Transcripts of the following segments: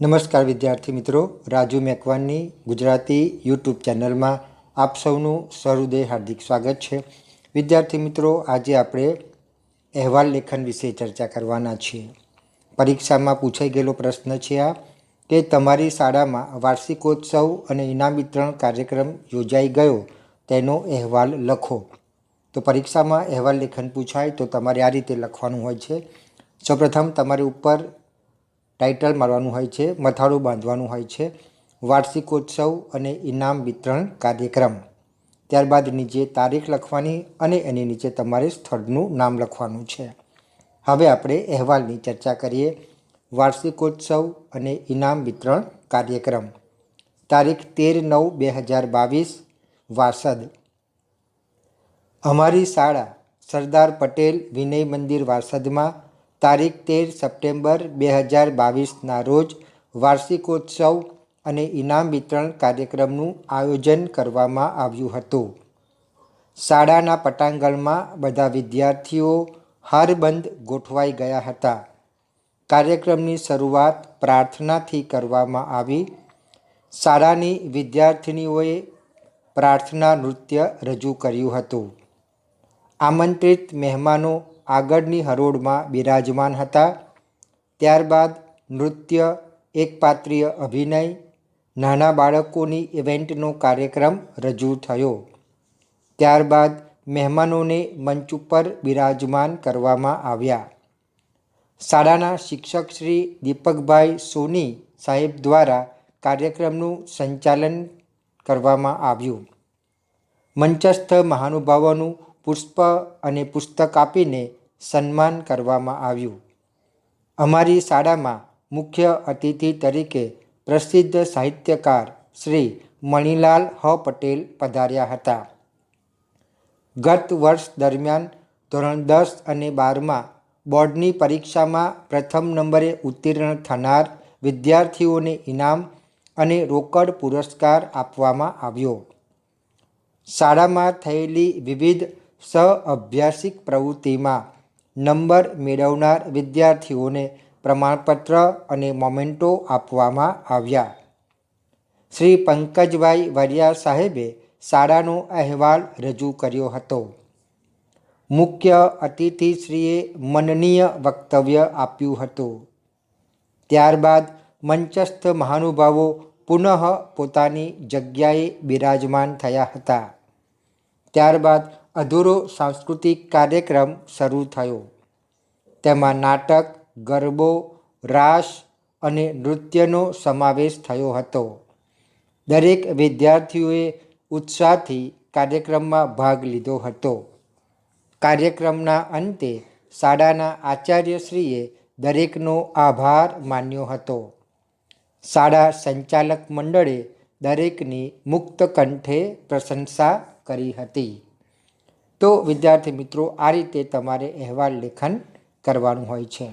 નમસ્કાર વિદ્યાર્થી મિત્રો, રાજુ મેકવાનની ગુજરાતી યુટ્યુબ ચેનલમાં આપ સૌનું સહૃદય હાર્દિક સ્વાગત છે. વિદ્યાર્થી મિત્રો, આજે આપણે અહેવાલ લેખન વિશે ચર્ચા કરવાના છીએ. પરીક્ષામાં પૂછાઈ ગયેલો પ્રશ્ન છે આ કે તમારી શાળામાં વાર્ષિકોત્સવ અને ઇનામ વિતરણ કાર્યક્રમ યોજાઈ ગયો, તેનો અહેવાલ લખો. તો પરીક્ષામાં અહેવાલ લેખન પૂછાય તો તમારે આ રીતે લખવાનું હોય છે. સૌપ્રથમ તમારે ઉપર ટાઇટલ મારવાનું હોય છે, મથાળું બાંધવાનું હોય છે, વાર્ષિકોત્સવ અને ઇનામ વિતરણ કાર્યક્રમ. ત્યારબાદ નીચે તારીખ લખવાની અને એની નીચે તમારે સ્થળનું નામ લખવાનું છે. હવે આપણે અહેવાલની ચર્ચા કરીએ. વાર્ષિકોત્સવ અને ઇનામ વિતરણ કાર્યક્રમ. તારીખ તેર નવ બે હજાર બાવીસ વાસદ અમારી શાળા સરદાર પટેલ વિનય મંદિર વાસદમાં તારીખ તેર સપ્ટેમ્બર બે હજાર બાવીસના રોજ વાર્ષિકોત્સવ અને ઇનામ વિતરણ કાર્યક્રમનું આયોજન કરવામાં આવ્યું હતું. શાળાના પટાંગણમાં બધા વિદ્યાર્થીઓ હારબંધ ગોઠવાઈ ગયા હતા. કાર્યક્રમની શરૂઆત પ્રાર્થનાથી કરવામાં આવી. શાળાની વિદ્યાર્થિનીઓએ પ્રાર્થના નૃત્ય રજૂ કર્યું હતું. આમંત્રિત મહેમાનો આગળની હરોળમાં બિરાજમાન હતા. ત્યારબાદ નૃત્ય, એકપાત્રીય અભિનય, નાના બાળકોની ઇવેન્ટનો કાર્યક્રમ રજૂ થયો. ત્યારબાદ મહેમાનોને મંચ ઉપર બિરાજમાન કરવામાં આવ્યા. શાળાના શિક્ષક શ્રી દીપકભાઈ સોની સાહેબ દ્વારા કાર્યક્રમનું સંચાલન કરવામાં આવ્યું. મંચસ્થ મહાનુભાવોનું પુષ્પ અને પુસ્તક આપીને સન્માન કરવામાં આવ્યું. અમારી શાળામાં મુખ્ય અતિથિ તરીકે પ્રસિદ્ધ સાહિત્યકાર શ્રી મણિલાલ હ. પટેલ પધાર્યા હતા. ગત વર્ષ દરમિયાન ધોરણ દસ અને બારમાં બોર્ડની પરીક્ષામાં પ્રથમ નંબરે ઉત્તીર્ણ થનાર વિદ્યાર્થીઓને ઇનામ અને રોકડ પુરસ્કાર આપવામાં આવ્યો. શાળામાં થયેલી વિવિધ સહઅભ્યાસિક પ્રવૃત્તિમાં નંબર મેળવનાર વિદ્યાર્થીઓને પ્રમાણપત્ર અને મોમેન્ટો આપવામાં આવ્યા. શ્રી પંકજભાઈ વરિયા સાહેબે શાળાનો અહેવાલ રજૂ કર્યો હતો. મુખ્ય અતિથિશ્રીએ મનનીય વક્તવ્ય આપ્યું હતું. ત્યારબાદ મંચસ્થ મહાનુભાવો પુનઃ પોતાની જગ્યાએ બિરાજમાન થયા હતા. ત્યારબાદ અધૂરો સાંસ્કૃતિક કાર્યક્રમ શરૂ થયો. તેમાં નાટક, ગરબો, રાસ અને નૃત્યનો સમાવેશ થયો હતો. દરેક વિદ્યાર્થીઓએ ઉત્સાહથી કાર્યક્રમમાં ભાગ લીધો હતો. કાર્યક્રમના અંતે શાળાના આચાર્યશ્રીએ દરેકનો આભાર માન્યો હતો. શાળા સંચાલક મંડળે દરેકની મુક્ત કંઠે પ્રશંસા કરી હતી. તો વિદ્યાર્થી મિત્રો, આ રીતે તમારે અહેવાલ લેખન કરવાનું હોય છે.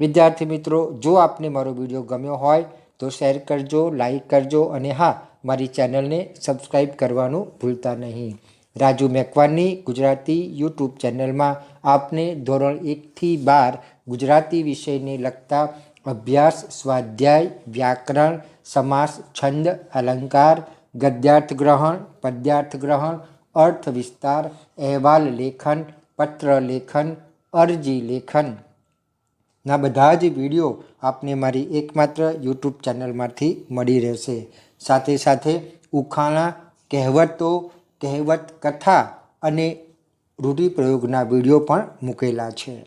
વિદ્યાર્થી મિત્રો, જો આપને મારો વીડિયો ગમ્યો હોય, તો શેર કરજો, લાઈક કરજો અને હા, મારી ચેનલને સબસ્ક્રાઈબ કરવાનું ભૂલતા નહીં. રાજુ મેકવાનની ગુજરાતી યુટ્યુબ ચેનલમાં આપને ધોરણ એકથી બાર ગુજરાતી વિષયને લગતા અભ્યાસ, સ્વાધ્યાય, વ્યાકરણ, સમાસ, છંદ, અલંકાર ગદ્યાર્થ ગ્રહણ પદ્યાર્થ ગ્રહણ અર્થ વિસ્તાર અહેવાલ લેખન, પત્ર લેખન, અરજી લેખન. ના બધા જ વીડિયો આપને મારી એકમાત્ર યુટ્યુબ ચેનલમાંથી મળી રહેશે. સાથે સાથે ઉખાણા, કહેવતો, કહેવત કથા અને રૂઢિપ્રયોગના વીડિયો પણ મૂકેલા છે.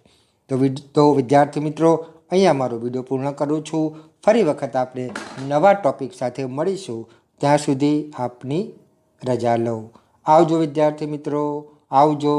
તો તો વિદ્યાર્થી મિત્રો, અહીંયા મારો વીડિયો પૂર્ણ કરું છું. ફરી વખત આપણે નવા ટોપિક સાથે મળીશું. ત્યાં સુધી આપની રજા લઉં. આવજો વિદ્યાર્થી મિત્રો આવજો.